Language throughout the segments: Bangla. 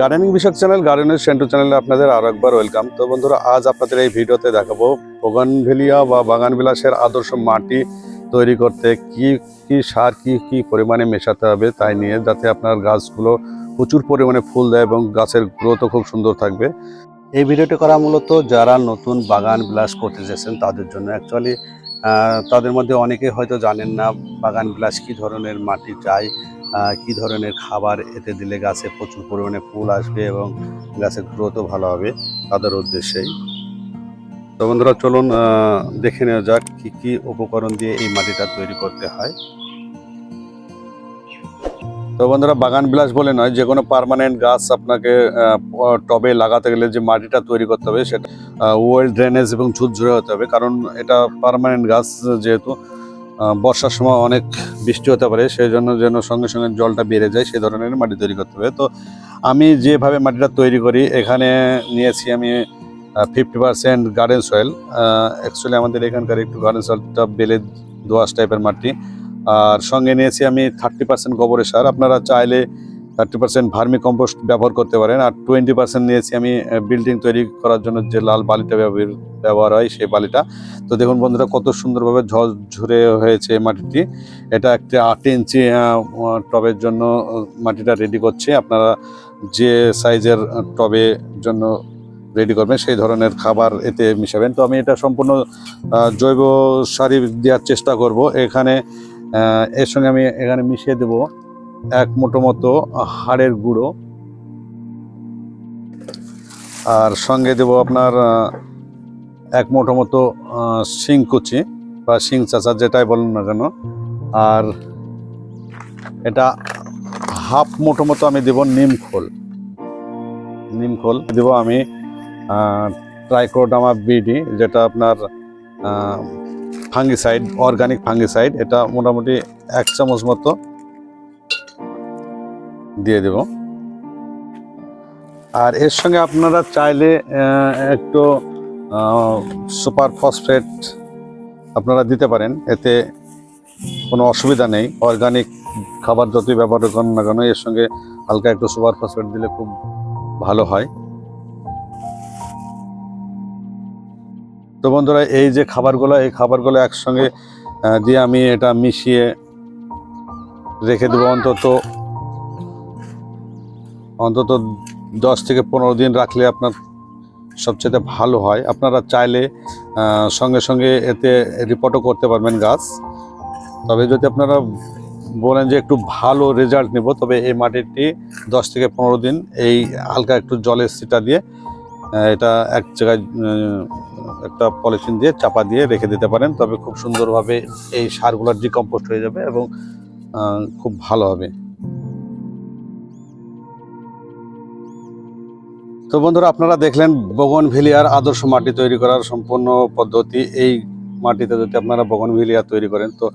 গার্ডেনিং বিষয়ক চ্যানেল গার্ডেনের সেন্টু চ্যানেলে আপনাদের আরও একবার ওয়েলকাম তো বন্ধুরা, আজ আপনাদের এই ভিডিওতে দেখাবো বগানভেলিয়া বা বাগান বিলাসের আদর্শ মাটি তৈরি করতে কি কি সার, কি কি পরিমাণে মেশাতে হবে তাই নিয়ে, যাতে আপনার গাছগুলো প্রচুর পরিমাণে ফুল দেয় এবং গাছের গ্রোথও খুব সুন্দর থাকবে। এই ভিডিওটি করা মূলত যারা নতুন বাগান বিলাস করতে চেয়েছেন তাদের জন্য। অ্যাকচুয়ালি তাদের মধ্যে অনেকে হয়তো জানেন না বাগান বিলাস কি ধরনের মাটি চাই কি ধরনের খাবার এতে দিলে গাছে প্রচুর পরিমাণে ফুল আসবে এবং গাছের গ্রোথও ভালো হবে? তাদের উদ্দেশ্যেই। তো বন্ধুরা, চলুন দেখে নেওয়া যাক কি কি উপকরণ দিয়ে এই মাটিটা তৈরি করতে হয়। তো বন্ধুরা, বাগান বিলাস বলে নয়, যে কোনো পারমানেন্ট গাছ আপনাকে টবে লাগাতে গেলে যে মাটিটা তৈরি করতে হবে সেটা ওয়েল ড্রেনেজ এবং ঝুরঝুরে হতে হবে। কারণ এটা পার্মানেন্ট গাছ যেহেতু বর্ষার সময় অনেক বৃষ্টি হতে পারে সেই জন্য যেন সঙ্গে সঙ্গে জলটা বেড়ে যায় সেই ধরনের মাটি তৈরি করতে হবে। তো আমি যেভাবে মাটিটা তৈরি করি, এখানে নিয়েছি আমি fifty percent garden soil actually আমাদের এখানকার একটু গার্ডেন সয়েলটা বেলে দোয়াশ টাইপের মাটি। আর সঙ্গে নিয়েছি আমি থার্টি পার্সেন্ট গোবরের সার। আপনারা চাইলে থার্টি পার্সেন্ট ভার্মি কম্পোস্ট ব্যবহার করতে পারেন আর টোয়েন্টি পার্সেন্ট নিয়েছি আমি বিল্ডিং তৈরি করার জন্য যে লাল বালিটা ব্যবহার হয় সেই বালিটা। তো দেখুন বন্ধুরা কত সুন্দরভাবে ঝরঝরে হয়েছে মাটিটি। এটা একটা আট ইঞ্চি টবের জন্য মাটিটা রেডি করছে। আপনারা যে সাইজের টবে জন্য রেডি করবেন সেই ধরনের খাবার এতে মিশাবেন। তো আমি এটা সম্পূর্ণ জৈব সারি দেওয়ার চেষ্টা করব। এখানে এর সঙ্গে আমি এখানে মিশিয়ে দেব। এক মোটো মতো হাড়ের গুঁড়ো। আর সঙ্গে দেব আপনার এক মোটো মতো শিং কুচি বা শিং চাচা যেটাই বলুন না কেন। আর এটা হাফ মোটো মতো আমি দেব নিম খোল। নিম খোল দেব আমি ট্রাইক্রোডামা বিডি যেটা আপনার ফাঙ্গিসাইড অর্গানিক ফাঙ্গিসাইড এটা মোটামুটি এক চামচ মতো দিয়ে দেব। আর এর সঙ্গে আপনারা চাইলে একটু সুপার ফসফেট আপনারা দিতে পারেন। এতে কোনো অসুবিধা নেই। অর্গানিক খাবার যতই ব্যবহার করুন না কেন, এর সঙ্গে হালকা একটু সুপার ফসফেট দিলে খুব ভালো হয়। তো বন্ধুরা, এই যে খাবারগুলো, এই খাবারগুলো একসঙ্গে দিয়ে আমি এটা মিশিয়ে রেখে দেবো অন্তত অন্তত দশ থেকে পনেরো দিন রাখলে আপনার সবচেয়ে ভালো হয়। আপনারা চাইলে সঙ্গে সঙ্গে এতে রিপোর্টও করতে পারবেন গাছ। তবে যদি আপনারা বলেন যে একটু ভালো রেজাল্ট নেব, তবে এই মাটিটি দশ থেকে পনেরো দিন এই হালকা একটু জলের সিটা দিয়ে এটা এক জায়গায় একটা পলিথিন দিয়ে চাপা দিয়ে রেখে দিতে পারেন। তবে খুব সুন্দরভাবে এই সারগুলো ডিকম্পোস্ট হয়ে যাবে এবং খুব ভালো হবে। তো বন্ধুরা, আপনারা দেখলেন বগনভিলিয়ার আদর্শ মাটি তৈরি করার সম্পূর্ণ পদ্ধতি। এই মাটিতে যদি আপনারা বগনভিলিয়া তৈরি করেন, তো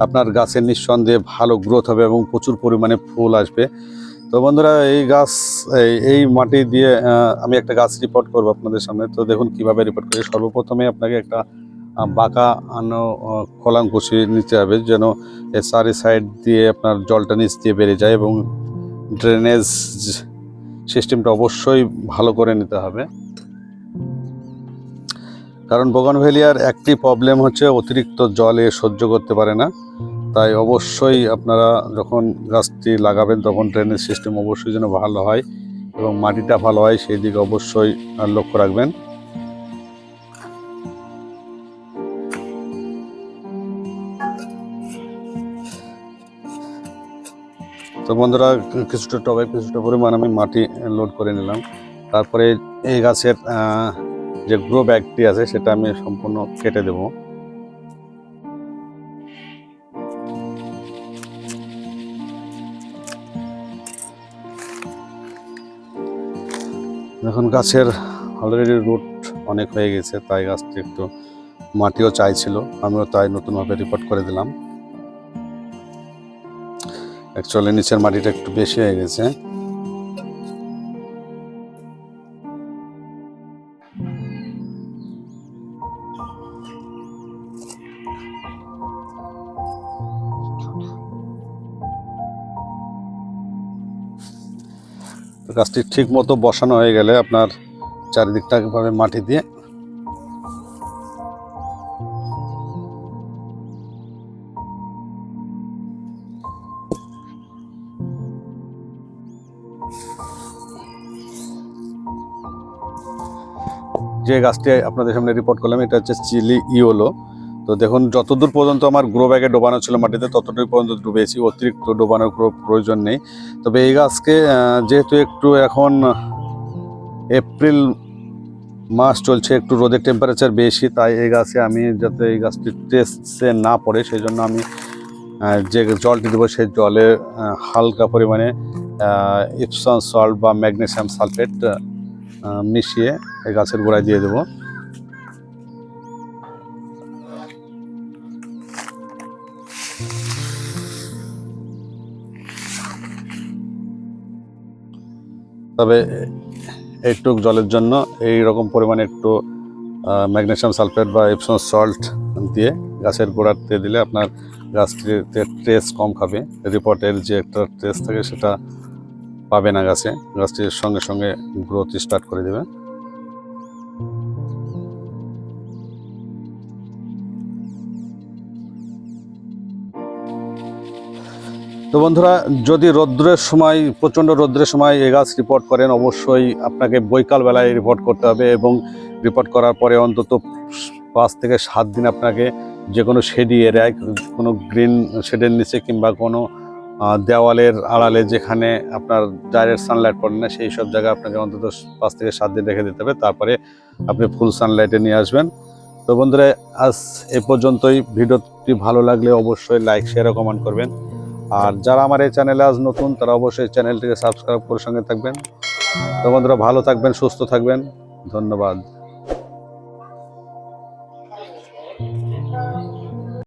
আপনার গাছের নিঃসন্দেহে ভালো গ্রোথ হবে এবং প্রচুর পরিমাণে ফুল আসবে। তো বন্ধুরা, এই গাছ, এই- মাটি দিয়ে আমি একটা গাছ রিপোর্ট করব আপনাদের সামনে। তো দেখুন কীভাবে রিপোর্ট করি। সর্বপ্রথমে আপনাকে একটা বাঁকা আনো কলাম কুচি নিতে হবে যেন চারি সাইড দিয়ে আপনার জলটা নিচ দিয়ে বেড়ে যায় এবং ড্রেনেজ সিস্টেমটা অবশ্যই ভালো করে নিতে হবে। কারণ বগানভেলিয়ার একটি প্রবলেম হচ্ছে অতিরিক্ত জলে সহ্য করতে পারে না। তাই অবশ্যই আপনারা যখন গাছটি লাগাবেন তখন ড্রেনের সিস্টেম অবশ্যই যেন ভালো হয় এবং মাটিটা ভালো হয়, সেই দিকে অবশ্যই লক্ষ্য রাখবেন। তো বন্ধুরা কিছুটা টবে, কিছুটা পরিমাণ আমি মাটি লোড করে নিলাম। তারপরে এই গাছের যে গ্রো ব্যাগটি আছে, সেটা আমি সম্পূর্ণ কেটে দেব। এখন গাছের অলরেডি রুট অনেক হয়ে গেছে, তাই গাছটি একটু মাটিও চাইছিল। আমিও তাই নতুনভাবে রিপোর্ট করে দিলাম। অ্যাকচুয়ালি নিচের মাটিটা একটু বেশি হয়ে গেছে। গাছটি ঠিক মতো বসানো হয়ে গেলে আপনার চারিদিকটা এভাবে মাটি দিয়ে যে গাছটি আপনাদের সামনে রিপোর্ট করলাম, এটা হচ্ছে চিলি ইওলো তো দেখুন, যতদূর পর্যন্ত আমার গ্রো ব্যাগে ডোবানো ছিল মাটিতে, ততটুকু পর্যন্ত ডুবেছি। অতিরিক্ত ডোবানোর প্রয়োজন নেই। তবে এই গাছকে যেহেতু একটু এখন এপ্রিল মাস চলছে, একটু রোদের টেম্পারেচার বেশি, তাই এই গাছে আমি যাতে এই গাছটি টেস্টে না পড়ে সেই জন্য আমি যে জলটি দেবো সেই জলে হালকা পরিমাণে ইপসন সল্ট বা ম্যাগনেসিয়াম সালফেট মিশিয়ে এই গাছের গোড়ায় দিয়ে দেবো। তবে একটু জলের জন্য এই রকম পরিমাণে একটু ম্যাগনেশিয়াম সালফেট বা এপসন সল্ট দিয়ে গাছের গোড়াতে দিলে আপনার গাছটিতে ট্রেস কম খাবে। রিপোর্টের যে একটা ট্রেস থাকে সেটা পাবে না গাছে গাছটির সঙ্গে সঙ্গে গ্রোথ স্টার্ট করে দেবে তো বন্ধুরা, যদি রৌদ্রের সময়, প্রচণ্ড রৌদ্রের সময় এ গাছ রিপোর্ট করেন, অবশ্যই আপনাকে বৈকাল বেলায় রিপোর্ট করতে হবে এবং রিপোর্ট করার পরে অন্তত পাঁচ থেকে সাত দিন আপনাকে যে কোনো শেডি এরিয়ায় কোনো গ্রিন শেডের নিচে কিংবা কোনো দেওয়ালের আড়ালে যেখানে আপনার ডাইরেক্ট সানলাইট পড়ে না, সেই সব জায়গায় আপনাকে অন্তত পাঁচ থেকে সাত দিন রেখে দিতে হবে। তারপরে আপনি ফুল সানলাইটে নিয়ে আসবেন। তো বন্ধুরা, আজ এ পর্যন্তই। ভিডিওটি ভালো লাগলে অবশ্যই লাইক শেয়ার ও কমেন্ট করবেন। আর যারা আমার এই চ্যানেলে আজ নতুন, তারা অবশ্যই চ্যানেলটিকে সাবস্ক্রাইব করে সঙ্গে থাকবেন। তো বন্ধুরা, ভালো থাকবেন, সুস্থ থাকবেন। ধন্যবাদ।